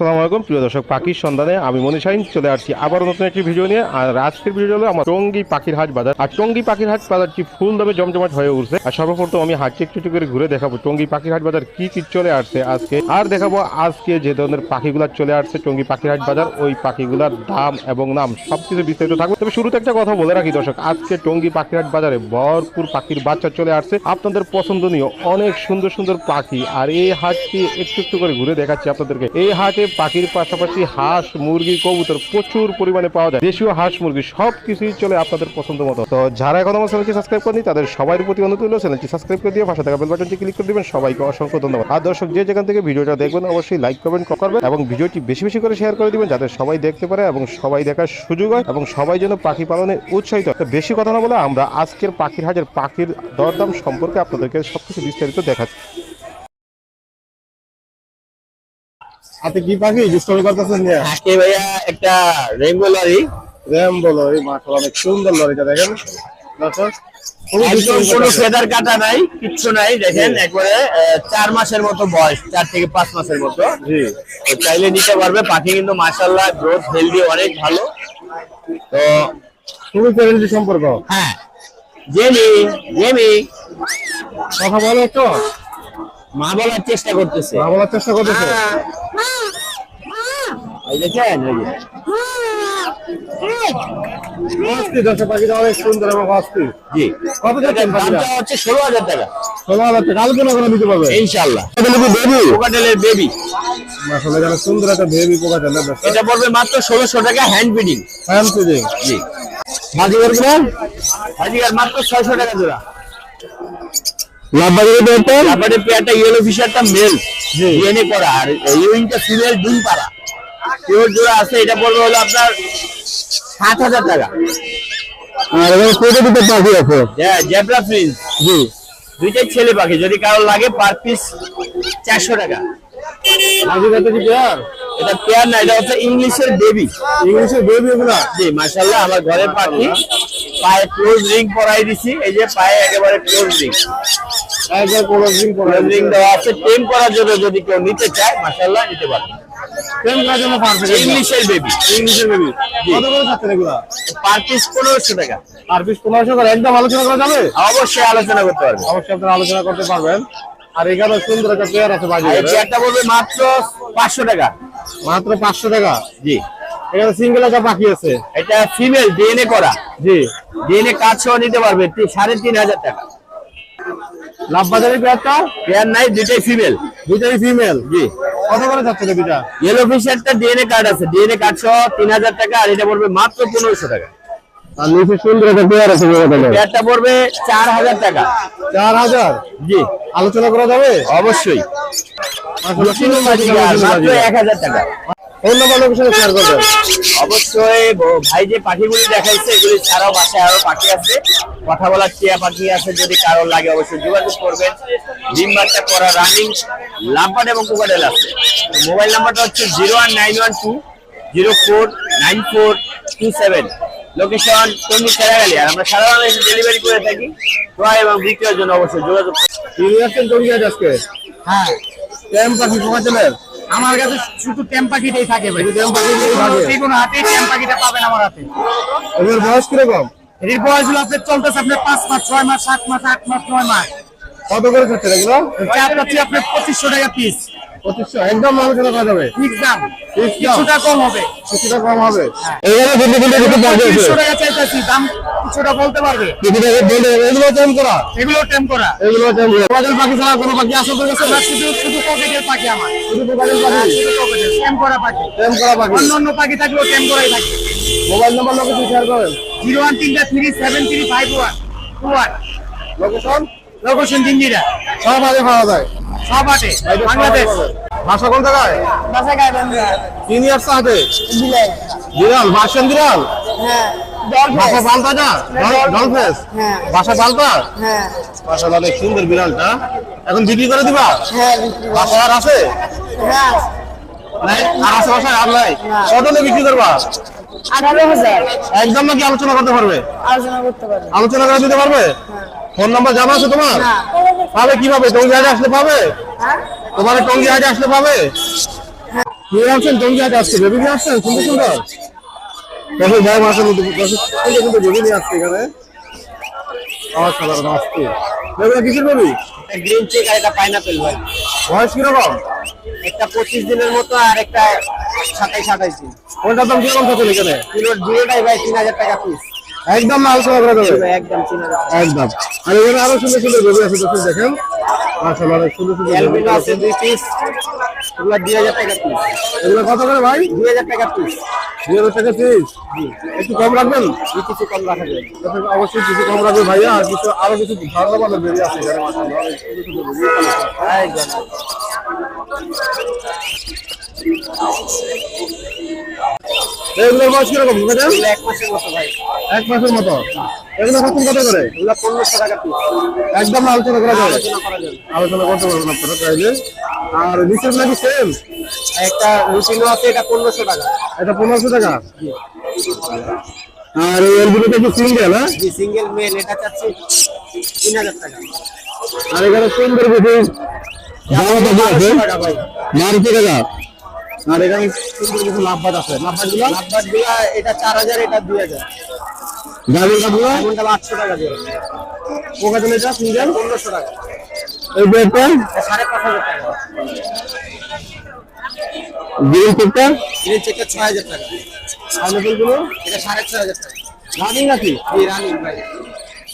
আসসালামু আলাইকুম। প্রিয় দর্শক, পাখির সন্ধানে আমি মনীষাইন চলে আসছি আবার নতুন একটি ভিডিও নিয়ে। আর আজকের ভিডিও হলো আমার টঙ্গী পাখির হাট বাজার। আর টঙ্গী পাখির হাট বাজারটি ফুল দামে জমজমাট হয়ে উঠছে। আর সর্বপ্রথম আমি হাটটি একটু একটু করে ঘুরে দেখাবো টঙ্গী পাখির হাট বাজার কি কি চলে আসছে আজকে। আর দেখাবো আজকে যে ধরনের পাখিগুলা চলে আসছে টঙ্গী পাখির হাট বাজার, ওই পাখিগুলার দাম এবং নাম সবকিছু বিস্তারিত থাকবে। তবে শুরুতে একটা কথা বলে রাখি দর্শক, আজকে টঙ্গী পাখির হাট বাজারে ভরপুর পাখির বাচ্চা চলে আসছে। আপনাদের পছন্দনীয় অনেক সুন্দর সুন্দর পাখি। আর এই হাটটি একটু একটু করে ঘুরে দেখাচ্ছি আপনাদেরকে। এই হাটে পাখির পাশাপাশি হাঁস, মুরগি, কবুতর প্রচুর পরিমাণে পাওয়া যায়। দেশীয় হাঁস, মুরগি সব কিছুই চলে আপনাদের পছন্দ মতো। তো যারা এখন আমার চ্যানেলটি সাবস্ক্রাইব করেনি তাদের সবার প্রতি অনুরোধ হলো চ্যানেলটি সাবস্ক্রাইব করে দিয়ে পাশে থাকা বেল বাটনটি ক্লিক করে দিবেন। সবাইকে অসংখ্য ধন্যবাদ। আর দর্শক, যে যেখান থেকে ভিডিওটা দেখবেন, অবশ্যই লাইক করবেন করবেন এবং ভিডিওটি বেশি বেশি করে শেয়ার করে দিবেন, যাতে সবাই দেখতে পারে এবং সবাই দেখার সুযোগ হয় এবং সবাই যেন পাখি পালনে উৎসাহিত বেশি কথা না বলে আমরা আজকের পাখির হাজার পাখির দরদাম সম্পর্কে আপনাদেরকে সবকিছু বিস্তারিত দেখাচ্ছি। হাতে কি পাখি? দুষ্টমি করতেছেন হাতে ভাইয়া একটা রেইনবো লরি বলো এই মাশাআল্লাহ অনেক সুন্দর লরিটা দেখেন। দর্শক কোনো ফেদার কাটা নাই কিচ্ছু নাই দেখেন একবারে চার মাসের মতো বয়স চার থেকে পাঁচ মাসের মতো। জি। চাইলে নিতে পারবে পাখি কিন্তু মাশাল্লাহ গ্রোথ হেলদি অনেক ভালো। তো খুবই ফ্যামিলি সম্পর্ক। হ্যাঁ। Jamie Jamie. কথা বলো তো মা বলার চেষ্টা করতেছে। মা বলার চেষ্টা করতেছে? এই দেখেন এই যে। অস্থির দর্শক পাখিটা অনেক সুন্দর এবং অস্থির। জি। কত যাচ্ছেন এটার পাখিটা? দামটা হচ্ছে ষোলো হাজার টাকা। ষোলো হাজার টাকা। আলোচনা করে দিতে পারবে? ইনশাল্লাহ বেবি কোকাটেলের বেবি সুন্দর একটা বেবি পোকা চালে এটা পড়বে মাত্র ষোলোশো টাকা হ্যান্ড ফিডিং ফ্যান ফিডিং জি। মাত্র ছয়শো টাকা জোড়া। লাভ পেয়ারটা? পেয়ারটা ইয়েলো ফিশারটা মেল। ডিএনএ করা। আর ইউইংটা ফিমেল ডিম পাড়া। পিওর জোড়া আছে এটা পড়বে হলো আপনার সাত হাজার টাকা। আর এখানে কোটে দুটো পাখি আছে? জেব্রা প্রিন্স জি। দুইটাই ছেলে পাখি যদি কারও লাগে পার পিস চারশো টাকা। পেয়ার? এটা পেয়ার না এটা হচ্ছে ইংলিশের বেবি। ইংলিশের বেবি এগুলা? জি মাশাল্লাহ আমার ঘরের পাখি পায়ে ক্লোজ রিং পরাই দিছি এই যে পায়ে একেবারে ক্লোজ রিং একবার কোলজ রিং ক্লোজ রিং দেওয়া আছে টেম করার জন্য যদি কেউ নিতে চায় নিতে করার জন্য পারফেক্ট ইংলিশের বেবি। ইংলিশের বেবি। জি। কত করে চাচ্ছেন এগুলা? পার পিস পনেরোশো টাকা। পিস একদম আলোচনা করা যাবে? অবশ্যই আলোচনা করতে পারবে। অবশ্যই আপনারা আলোচনা করতে পারবেন। আর এখানে সুন্দর একটা পেয়ার আছে বাজি চেয়ারটা বলবে মাত্র পাঁচশো টাকা। মাত্র পাঁচশো টাকা? জি। এখানে সিঙ্গেল একটা পাখি আছে। এটা ফিমেল ডিএনএ করা। জি। ডিএনএ কাজ সহ নিতে পারবে সাড়ে তিন হাজার টাকা। লাভ বাজারের পেয়ারটা পেয়ার নাই দুইটাই ফিমেল দুইটাই ফিমেল জি। কত করে দুইটা ইয়েলো ডিএনএ কার্ড আছে। ডিএনএ কার্ড সহ তিন হাজার টাকা আর এটা পড়বে মাত্র পনেরোশো টাকা। আর নিচে সুন্দর একটা পেয়ার আছে পেয়ারটা পড়বে চার হাজার টাকা। চার হাজার? জি। আলোচনা করা যাবে? অবশ্যই। এক হাজার টাকা। অন্য শেয়ার করবেন। অবশ্যই ভাই যে পাখিগুলি দেখাইছে এগুলি ছাড়াও বাসায় আরও পাখি আছে। কথা বলার টিয়া পাখি আছে যদি কারোর লাগে অবশ্যই যোগাযোগ করবেন। ডিম বাচ্চা করা রানিং লাম্পাট এবং কুকাডেল আছে। মোবাইল নাম্বারটা হচ্ছে zero one nine one two zero four nine four two seven. Location Tongi সেরাগালি আর আমরা সারা বাংলাদেশে ডেলিভারি করে থাকি। ক্রয় এবং বিক্রয়ের জন্য অবশ্যই যোগাযোগ করুন। আজকে? হ্যাঁ। ক্যাম্প পাখি আমার কাছে শুধু টেম পাখিটাই থাকে ভাই। পাখিটাই থাকে। যে কোনো হাতে টেম পাখিটা পাবেন আমার হাতে। এদের বয়স কীরকম? এর বয়স হলো আপনার চলতেছে আপনার পাঁচ মাস ছয় মাস সাত মাস আট মাস নয় মাস। কত করে চার পাচ্ছি আপনার পঁচিশশো টাকা পিস পঁচিশশো একদম আলোচনা করা যাবে। ঠিক দাম। কিছুটা কম হবে। কিছুটা কম হবে। কিছু টাকা চাইতেছি দাম কিছুটা বলতে পারবে। কিছুটা বলতে এগুলো টেম করা। এগুলো টেম করা। এগুলো টেম করা। কোকাটেল পাখি ছাড়া কোনো পাখি আছে তোর কাছে না, শুধু শুধু পকেটের পাখি আমার। শুধু কোকাটেল হ্যাঁ, পাখি টেম করা পাখি। টেম করা পাখি। অন্য অন্য পাখি থাকলেও টেম করাই থাকে। মোবাইল নাম্বার লোকেশন শেয়ার করেন। জিরো ওয়ান তিনটা three seven three five one two one. Location location দিনজিরা সব আগে পাওয়া যায়। সব আটে বাংলাদেশ। ভাষা কোন জায়গায়? বাসা গায়ে বান্ধা কি নিয়ে আসছে হাতে বিলাই বিড়াল ভাষণ বিড়াল? হ্যাঁ ভাষা পাল্টা না ডলফেস হ্যাঁ। ভাষা পাল্টা? হ্যাঁ। ভাষা অনেক সুন্দর বিড়ালটা। এখন বিক্রি করে দিবা? হ্যাঁ ভাষা আর আছে? হ্যাঁ আর আছে ভাষায় আর নাই। কত বিক্রি করবা? আঠারো হাজার। একদম নাকি আলোচনা করতে পারবে? আলোচনা করতে পারবে। আলোচনা করে দিতে পারবে? ফোন নাম্বার জানা আছে তোমার? পাবে কীভাবে? টঙ্গি হাটে আসলে পাবে? হ্যাঁ? তোমার টঙ্গি হাটে আসলে পাবে? নিয়ে আসছেন টঙ্গি হাটে আসছে। বেবি নিয়ে আসছেন? সুন্দর। সুন্দর ভাই মাসের মধ্যে বেবি নিয়ে আসছে এখানে। আমার সাধারণ আসছে বেবিটা কিসের বেবি? গ্রিন চেক আর একটা পাইনাপেল ভাই। বয়স কীরকম? একটা পঁচিশ দিনের মতো আর একটা সাতাইশ আঠাইশ দিন। কোনটার দাম কীরকম থাকছে এখানে? কিলোর জিরোটাই ভাই তিন হাজার টাকা পিস একদম না আলোচনা করা যাবে একদম একদম। আর এখানে আরও সুন্দর সুন্দর বেবি আছে দর্শক দেখেন। মাশাআল্লাহ অনেক সুন্দর সুন্দর আছে আছে দুই পিস এগুলো টাকা পিস এগুলো কত করে ভাই? দুই হাজার টাকা পিস দুই হাজার টাকা পিস একটু কম রাখবেন? কিছু কম রাখা যাবে অবশ্যই কিছু কম রাখবে ভাইয়া। আর কিছু আরও কিছু ভালো ভালো বেরিয়ে আছে এখানে মাশাআল্লাহ। একদম। এগুলোর বয়স কীরকম বুঝেছেন এক মাসের মতো ভাই। এক মাসের মতো? এগুলো খাতুন কত করে? এগুলো পনেরোশো টাকা একদম আলোচনা করা যাবে। আলোচনা করতে পারবেন আপনারা চাইলে আর নিচের নাকি সেম একটা রুটিনও আছে এটা পনেরোশো টাকা। এটা পনেরোশো টাকা? আর এই এলবিটা কি সিঙ্গেল হ্যাঁ? সিঙ্গেল মেল এটা চাচ্ছি তিন হাজার টাকা। আর এখানে সুন্দর বেশি আছে। মারুতি টাকা? আর এখানে সুন্দর কিছু লাভবাদ আছে। লাভবাদগুলো এটা চার হাজার এটা দুই হাজার। গাড়ির কাপড় আটশো টাকা দিয়ে। সিঙ্গেল পনেরোশো টাকা। এই বেডটা সাড়ে পাঁচ হাজার টাকা। গ্রিল চেকটা গ্রিন চেকটা ছয় হাজার টাকা। এটা সাড়ে ছয় হাজার টাকা। রানিং নাকি? এই রানিং ভাই।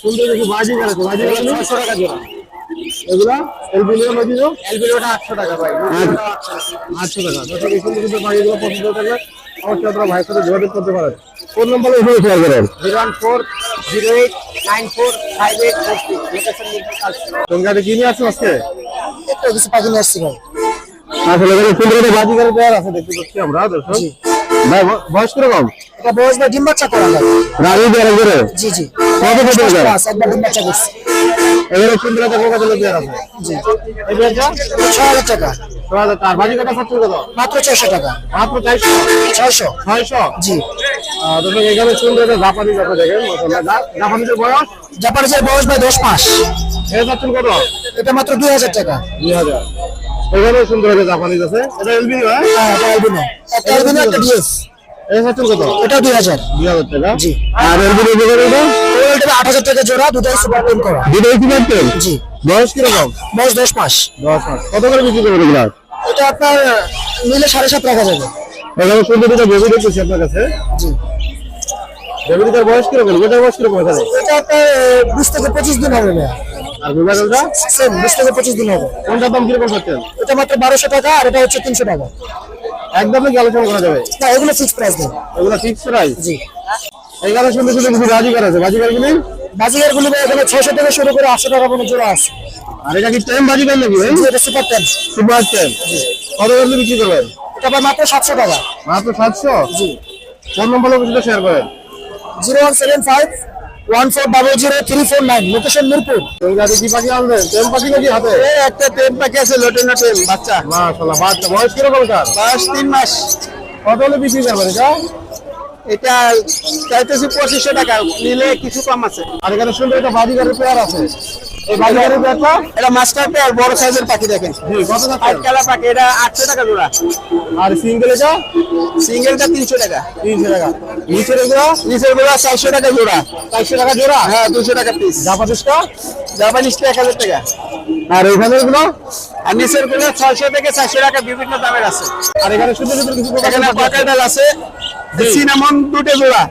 সুন্দর কিছু বাজি আছে বাজি টাকা জোড়া। এগুলা? বাজি দাও এলবিনোটা আটশো টাকা ভাই। আটশো টাকা। দর্শক এই সুন্দর সুন্দর বাজিগুলো পছন্দ থাকলে অবশ্যই আপনারা ভাইয়ের সাথে যোগাযোগ করতে পারেন। ফোন নম্বর এখানে শেয়ার করেন। Zero one four zero eight nine four five eight four six. কি নিয়ে আসছো আজকে? একটু কিছু পাখি নিয়ে আসছি ভাই। আসলে এখানে সুন্দর বাজিগারের পেয়ার আছে দেখতে পাচ্ছি আমরা দর্শক। ভাই ব- বয়স কীরকম? এটা বয়স ভাই ডিম বাচ্চা করা যায় রানি পেয়ার জি জি। কত কত হাজার? একবার ডিম বাচ্চা করছি। এখানে সুন্দর একটা পোকা দিলে পেয়ার আছে জি। এই পেয়ারটা টাকা। ছ টাকা। বাজি কাটা সত্তর কত? মাত্র ছয়শো টাকা। মাত্র চারশো? ছয়শো। ছয়শো? জি। দর্শক এখানে সুন্দর একটা জাপানি কথা দেখেন মাশাআল্লাহ। বয়স? জাপানিজের বয়স ভাই দশ মাস। এর চাচ্ছেন কত? এটা মাত্র দুই হাজার টাকা। দুই হাজার। এখানে সুন্দর একটা জাপানিজ আছে। এটা এলবি হ্যাঁ? এটা অ্যালবিনো একটা অ্যালবিনো একটা ডিএস। এটা দুই হাজার। টাকা? জি। আর এটা আট হাজার টাকা জোড়া দুটাই সুপার টেন করা। দুটোই কি পাচ্ছেন জি। বয়স কীরকম? বয়স দশ মাস। দশ মাস। কত করে বিক্রি করবেন এগুলা? এটা আপনার নিলে সাড়ে সাত রাখা যাবে। এখানে সুন্দর দুটো বেবি দেখতেছি আপনার কাছে। জি। বেবিটার বয়স কীরকম? এটার বয়স কীরকম এখানে? এটা আপনার বিশ থেকে পঁচিশ দিন হবে আর বিভাগটা সেম বিশ থেকে পঁচিশ দিন হবে। কোনটার দাম কীরকম পাচ্ছেন এটা মাত্র বারোশো টাকা আর এটা হচ্ছে তিনশো টাকা। একদমই কি আলোচনা করা যাবে। না এগুলো ফিক্স প্রাইস এগুলো ফিক্স প্রাইস জি। এখানে সুন্দর সুন্দর কিছু বাজিকার আছে। বাজিকার গুলি বাজিগার গুলি ভাই এখানে ছয়শো থেকে শুরু করে আটশো টাকা পর্যন্ত জোড়া আছে। আর এটা কি টাইম বাজিকার নাকি এটা সুপার টেন সুপার টাইম কত করে বিক্রি করবেন? এটা আবার মাত্র সাতশো টাকা। মাত্র সাতশো? জি। ফোন নম্বর কিছুটা শেয়ার করেন। Zero one four double zero three four nine location Mirpur কি পাখি আনবেন? টেম পাখি নাকি হাতে? একটা টেম পাখি আছে লোটেনা টেম বাচ্চা। মাশাআল্লাহ বাচ্চা। বয়স কীরকম বয়স তিন মাস। কত হলে বিক্রি করবেন এটা? এটা চাইতেছি পঁচিশশো টাকা নিলে কিছু কম আছে। আর এখানে সুন্দর একটা ঘরের পেয়ার আছে। এই এটা মাস্টার পেয়ার বড় সাইজের পাখি দেখেন। পাখি এটা আটশো টাকা জোড়া। আর সিঙ্গেল এটা? সিঙ্গেলটা তিনশো টাকা। তিনশো টাকা। নিচের এগুলো? নিচেরগুলো চারশো টাকা জোড়া। চারশো টাকা জোড়া? হ্যাঁ দুশো টাকা পিস জাপানিসটা এক হাজার টাকা। আর এখানে আর নিচেরগুলো ছয়শো থেকে চারশো টাকা বিভিন্ন দামের আছে। আর এখানে সুন্দর সুন্দর কিছু এখানে আছে। সিনামন দুটো জোড়া।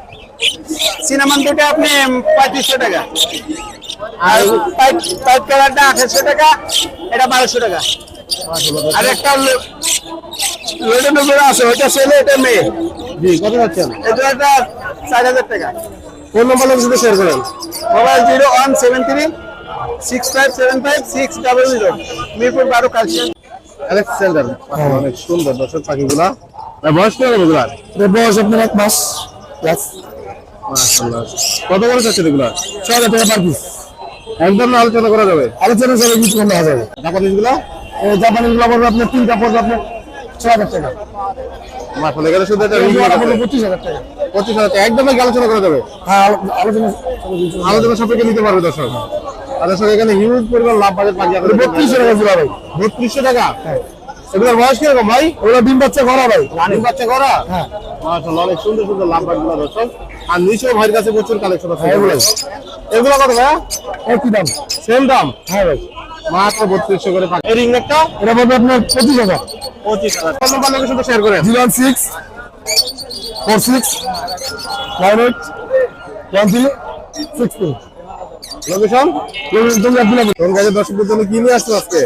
সিনামন দুটো আপনি পঁয়ত্রিশশো টাকা। আর পাইপ পাইপ কালারটা আঠাশশো টাকা এটা বারোশো টাকা। আর একটা লোডেনো জোড়া আছে ওইটা ছেলে এটা মেয়ে। জি কত যাচ্ছেন? এটা একটা চার হাজার টাকা। ফোন নম্বর কিছুটা শেয়ার করেন। Mobile zero one seven three six five seven five six double zero. Mirpur বারো কালচিয়ান আলেকজান্ডার অনেক সুন্দর দর্শক পাখিগুলা। আর বয়স এগুলা বয়স আপনার এক মাস। কত করে যাচ্ছেন এগুলা? ছয় হাজার টাকা পার পিস একদম আলোচনা করা যাবে। আলোচনা করে কিছু কম দেখা যাবে জাপানিসগুলা জাপানি গুলো পড়বে আপনার তিনটা পড়বে আপনার ছয় হাজার টাকা। শুধু পঁচিশ হাজার টাকা। পঁচিশ হাজার টাকা একদম আলোচনা করা যাবে। হ্যাঁ আলোচনা আলোচনা সাপেক্ষে নিতে পারবে দর্শক। আর দর্শক এখানে হিউজ পরিমাণ লাভ বাজেট আছে। বত্রিশশো টাকা ভাই। বত্রিশশো টাকা? এগুলোর বয়স কীরকম ভাই? ওগুলো ডিম বাচ্চা করা ভাই। ডিম বাচ্চা করা? হ্যাঁ। মাশাআল্লাহ অনেক সুন্দর সুন্দর লাভবাটগুলো দর্শক আর নিচেও ভাইয়ের কাছে প্রচুর কালেকশন আছে। এগুলো। এগুলো কত ভাইয়া? একই দাম। সেম দাম? হ্যাঁ ভাই। মাত্র বত্রিশশো করে পাক এই রিংনেকটা এটা পড়বে আপনার পঁচিশ হাজার। পঁচিশ হাজার। ফোন নাম্বার লোকেশন শেয়ার করেন? Zero six four six nine eight one three six two location? তোর কাছে দর্শকদের জন্য কি নিয়ে আসছো আজকে?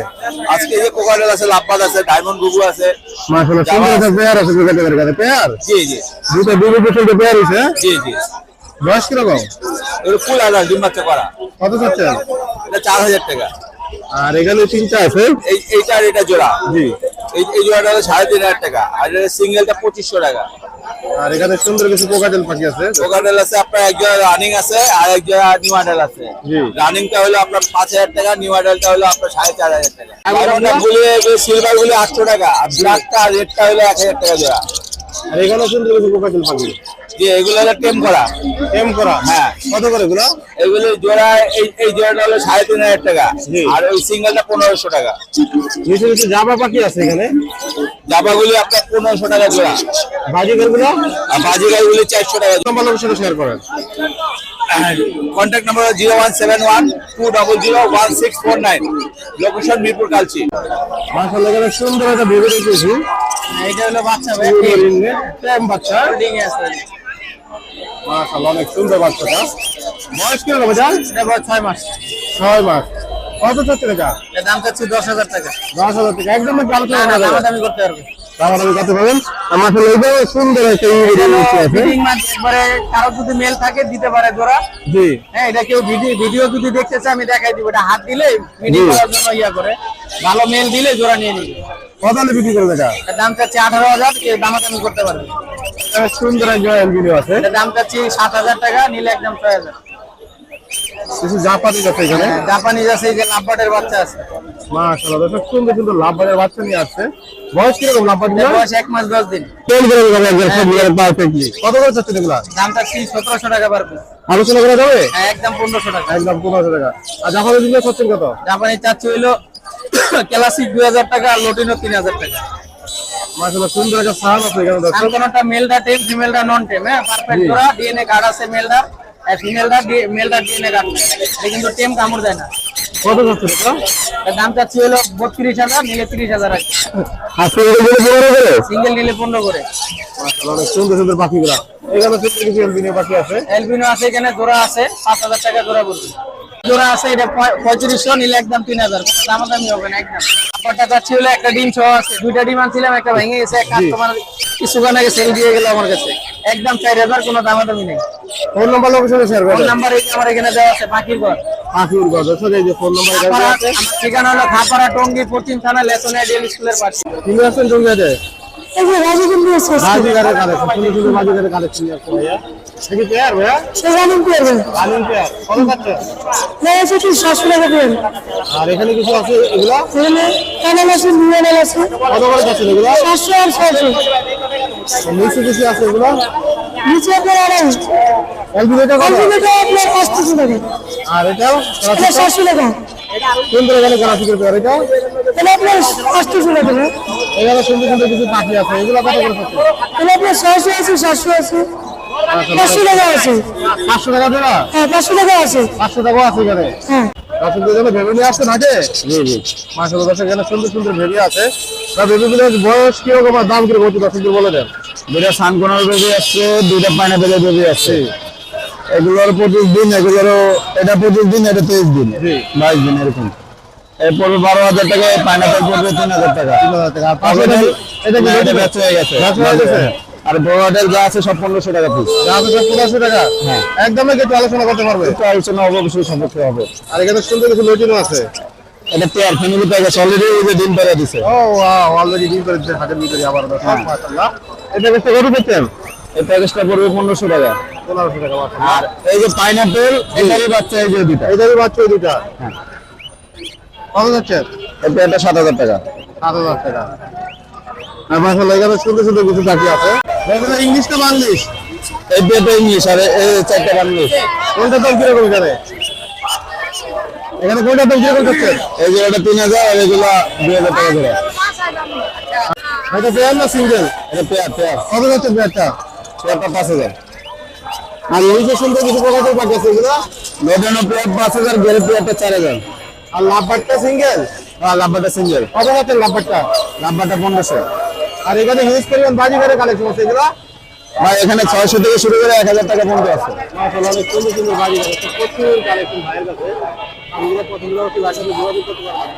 আজকে এই যে কোকাটেল আছে লাভবাদ আছে ডায়মন্ড গুগু আছে। মাশাআল্লাহ সুন্দর একটা পেয়ার আছে ক্রিকেটের কাছে পেয়ার? জি জি। দুটো দুটো পেয়ার হইছে জি জি। বয়স কীরকম? এগুলো ফুল হাজার ডিম বাচ্চা করা। কত চাচ্ছেন? এটা চার হাজার টাকা। আর এখানে তিনটা আছে এই এইটা আর এটা জোড়া। জি। এই এই জোড়াটা হলো সাড়ে তিন হাজার টাকা। আর সিঙ্গেলটা পঁচিশশো টাকা। আর এখানে সুন্দর কিছু কোকাটেল পাখি আছে। কোকাটেল আছে আপনার এক জোড়া রানিং আছে আর এক জোড়া নিউ আডাল আছে। রানিংটা হলো আপনার পাঁচ হাজার টাকা নিউ আডালটা হলো আপনার সাড়ে চার হাজার টাকা। সিলভার গুলি আটশো টাকা আর ব্ল্যাকটা আর রেডটা হলো এক হাজার টাকা জোড়া। আর এখানে সুন্দর কিছু কোকাটেল পাখি। যে এগুলো হলো টেম করা। এম করা? হ্যাঁ। কত করে এগুলো? এগুলো জোড়া এই এই জোড়াটা হলো সাড়ে তিন হাজার টাকা। আর ওই সিঙ্গেলটা পনেরোশো টাকা। নিচে কিছু জাবা পাখি আছে এখানে? আপনার পনেরোশো টাকা জোড়া। আর বাজিগারগুলি চারশো টাকা। নাম্বার লোকেশন শেয়ার করেন। Contact number zero one seven one two double zero one six four nine. Location Mirpur Kalshi. সুন্দর একটা বেবি দেখেছি এটা হলো বাচ্চা টেম বাচ্চা। অনেক সুন্দর বাচ্চাটা। বয়স কীরকম এটা? ছয় মাস। ছয় মাস। কত চাচ্ছে এটা? এর দাম চাচ্ছি দশ হাজার টাকা। দশ হাজার টাকা। একদম যাবে করতে পারবে। তাহলে আমি কত পাবেন আমার সুন্দর একটা ইংরেজি মিষ্টি আছে। ফিটিং মাছ একবারে কারও যদি মেল থাকে দিতে পারে জোড়া। জি। হ্যাঁ এটা কেউ ভিডিও ভিডিও যদি দেখতে চায় আমি দেখাই দিব। এটা হাত দিলে জি। করার জন্য ইয়া করে। ভালো মেল দিলে জোড়া নিয়ে নিবে। কত বিক্রি করবে এটা? দাম চাচ্ছি আঠারো হাজার দামাদামি করতে পারবে। সুন্দর একজন এলবিনিও আছে। দাম চাচ্ছি সাত হাজার টাকা নিলে একদম ছয় হাজার। কিছু জাপানি আছে এখানে? জাপানিজ আছে এই যে লাভবাটের বাচ্চা আছে। মাশাআল্লাহ দর্শক সুন্দর সুন্দর লাভবারের বাচ্চা নিয়ে আসছে। বয়স কীরকম লাভবাদ বয়স এক মাস দশ দিন। তেল করে দেবে একবার সব মিলে পারফেক্টলি কত করে চাচ্ছেন এগুলা? দাম চাচ্ছি টাকা পার আলোচনা করা যাবে? হ্যাঁ একদম পনেরোশো টাকা। একদম পনেরোশো টাকা। আর দিলে চাচ্ছেন কত? জাপানি চাচ্ছি হইল ক্লাসিক টাকা আর লোটিনো তিন হাজার টাকা। মাশাআল্লাহ সুন্দর একটা সাহান আছে এখানে দর্শক। কোনটা মেলটা টেম ফিমেলটা নন টেম হ্যাঁ? পারফেক্ট করা ডিএনএ কার্ড আছে মেলটার আর ফিমেলটা মেলটা ডিএনএ কার্ড এটা কিন্তু টেম কামড় দেয় না। কত চাচ্ছেন এটা দাম চাচ্ছি হলো বত্রিশ হাজার নিলে তিরিশ হাজার আছে সিঙ্গেল নিলে পনেরো করে? সুন্দর সুন্দর পাখিগুলা। এখানে কিছু এলবিনিও পাখি আছে। এলবিনো আছে এখানে জোড়া আছে পাঁচ হাজার টাকা জোড়া পড়বে জোড়া আছে এটা পঁয়- পঁয়ত্রিশশো নিলে একদম তিন হাজার। দামাদামি হবে না একদম। ব্যাপারটা চাচ্ছি হলো একটা ডিম সহ আছে। দুইটা ডিম আনছিলাম একটা ভেঙে গেছে এক কাস্টমার কিছুক্ষণ আগে সেল দিয়ে গেল আমার কাছে। একদম চার হাজার কোনো দামাদামি নেই। ফোন নাম্বার লোকেশনে শেয়ার ফোন নাম্বার এই আমার এখানে দেওয়া আছে পাখির ঘর পাখির গদ দর্শক এই যে ফোন নাম্বার এখানে আছে। ঠিকানা হলো খাপাড়া টঙ্গি পশ্চিম থানা লেসনে ডিএল স্কুলের পাশে। আসছেন জঙ্গিয়াতে রাজীবন্দি আছে বাজিগারের কালেকশন সুন্দর সুন্দর বাজিগারের কালেকশন নিয়ে ভাইয়া। দেখি পেয়ার ভাইয়া? সেখানে কি হবে রানিং পেয়ার কত যাচ্ছে? না কি টাকা আর এখানে কিছু আছে এগুলা? এখানে কানাল আছে মিনারেল আছে। কত করে যাচ্ছে এগুলা? সাতশো আর ছয়শো। আর নিচে কিছু আছে এগুলা? নিচে আপনার আড়াই এলবিটা কত? কম্পিউটার আপনার পাঁচশো টাকা। আর এটাও এটা সাতশো টাকা। সুন্দর এখানে গ্রাফিকের পেয়ার এটা এটা আপনার পাঁচশো টাকা এখানে সুন্দর সুন্দর কিছু পাখি আছে এগুলা কত করে যাচ্ছে আপনার ছয়শো আছে সাতশো আছে। পাঁচশো টাকা আছে। পাঁচশো টাকা দেবা হ্যাঁ পাঁচশো টাকা আছে। পাঁচশো আছে এখানে? হ্যাঁ। সুন্দর সুন্দর ভেবে আছে। বলে দেন। দুইটা সানকোনার বেবি এগুলোর পঁচিশ দিন এগুলোরও এটা পঁচিশ দিন এটা তেইশ দিন। বাইশ দিন এরকম। এর পড়বে বারো হাজার টাকা পাইনাপেল পড়বে তিন হাজার টাকা। আর বড় হোটেল যা আছে সব পনেরোশো টাকা পিস যা আছে সব পনেরোশো টাকা? হ্যাঁ। একদমই কিছু আলোচনা করতে পারবে? আলোচনা হবে অবশ্যই সাপেক্ষে হবে। আর এখানে সুন্দর কিছু লটিনও আছে। এটা পেয়ার ফ্যামিলি প্যাকেজ অলরেডি ওই যে ডিম পেরে দিছে। ও ওয়াও অলরেডি ডিম করে হাতের ভিতরে আবার মাশাআল্লাহ। এটা বেশি গরু পেতেন এই প্যাকেজটা পড়বে পনেরোশো টাকা। পনেরোশো টাকা আর এই যে পাইনাপেল এটারই বাচ্চা এই যে দুইটা। এইটারই বাচ্চা ওই দুটা হ্যাঁ। কত যাচ্ছে? এই পেয়ারটা সাত হাজার টাকা। সাত হাজার টাকা। আর মাশাআল্লাহ এখানে সুন্দর সুন্দর কিছু পাখি আছে। ইংলিশ না বাংলিশ। এই পেয়ারটা ইংলিশ আর চারটা বাংলিশ। কোনটা দাম কীরকম এখানে এখানে কোনটা দাম কীরকম যাচ্ছে এই যে তিন হাজার আর এগুলা দুই হাজার টাকা এটা পেয়ার না সিঙ্গেল? এটা পেয়ার পেয়ার। কত যাচ্ছে পেয়ারটা? পেয়ারটা পাঁচ হাজার। আর নিচে সুন্দর কিছু প্রকাশের পাখি আছে এগুলো? লোডানো পেয়ার পাঁচ হাজার গেলে পেয়ারটা চার হাজার। আর লাভবারটা সিঙ্গেল আর লাভবাটা সিঙ্গেল কত যাচ্ছে লাভবারটা? লাভবাটা পনেরোশো। আর এখানে হিউজ পরিমাণ বাজি করে কালেকশন আছে এগুলো? ভাই এখানে ছয়শো থেকে শুরু করে এক হাজার টাকা পর্যন্ত আছে। মাশাআল্লাহ অনেক সুন্দর সুন্দর বাজি প্রচুর কালেকশন ভাইয়ের কাছে। আমরা পছন্দ করতে বাসাতে যোগাযোগ করতে পারবেন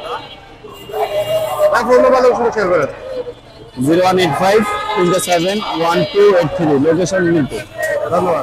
আর phone number location zero one eight five তিনটে seven one two eight three. Location ধন্যবাদ।